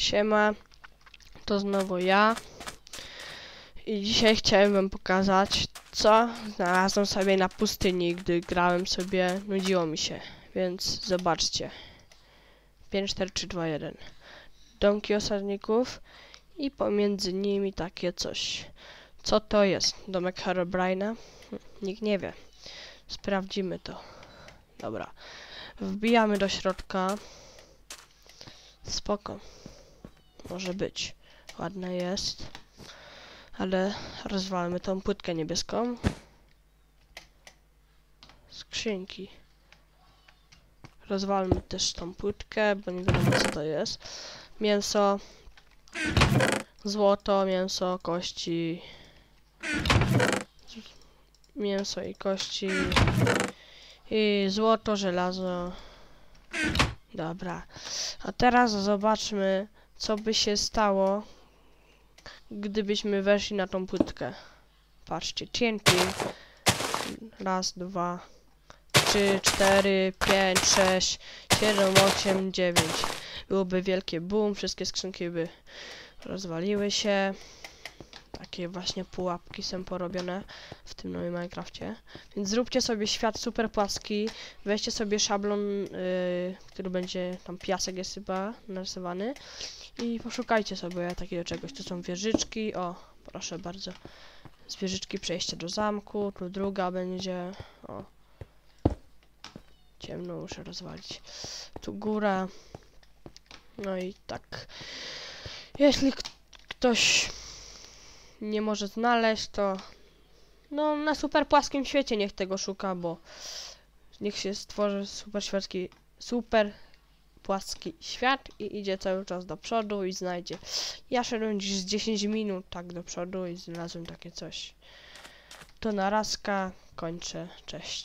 Siema, to znowu ja. I dzisiaj chciałem wam pokazać, co znalazłem sobie na pustyni, gdy grałem sobie, nudziło mi się. Więc zobaczcie. 5, 4, 3, 2, 1. Domki osadników i pomiędzy nimi takie coś. Co to jest? Domek Herobrine'a? Hm, Nikt nie wie. Sprawdzimy to. Dobra. Wbijamy do środka. Spoko. Może być. Ładne jest. Ale rozwalmy tą płytkę niebieską. Skrzynki. Rozwalmy też tą płytkę, bo nie wiadomo co to jest. Mięso. Złoto, mięso, kości. Mięso i kości. I złoto, żelazo. Dobra. A teraz zobaczmy, co by się stało, gdybyśmy weszli na tą płytkę. Patrzcie, TNT. Raz, dwa, trzy, cztery, pięć, sześć, siedem, osiem, dziewięć. Byłoby wielkie boom, wszystkie skrzynki by rozwaliły się. Takie właśnie pułapki są porobione w tym nowym Minecrafcie. Więc zróbcie sobie świat super płaski. Weźcie sobie szablon, yy, który będzie tam piasek jest chyba narysowany. I poszukajcie sobie takiego czegoś. Tu są wieżyczki. O, proszę bardzo. Z wieżyczki przejście do zamku. Tu druga będzie. O. Ciemno muszę rozwalić. Tu góra. No i tak. Jeśli ktoś nie może znaleźć, to no na super płaskim świecie niech tego szuka, bo niech się stworzy super super płaski świat i idzie cały czas do przodu i znajdzie. Ja szedłem dziś z 10 minut tak do przodu i znalazłem takie coś. To narazka, kończę, cześć.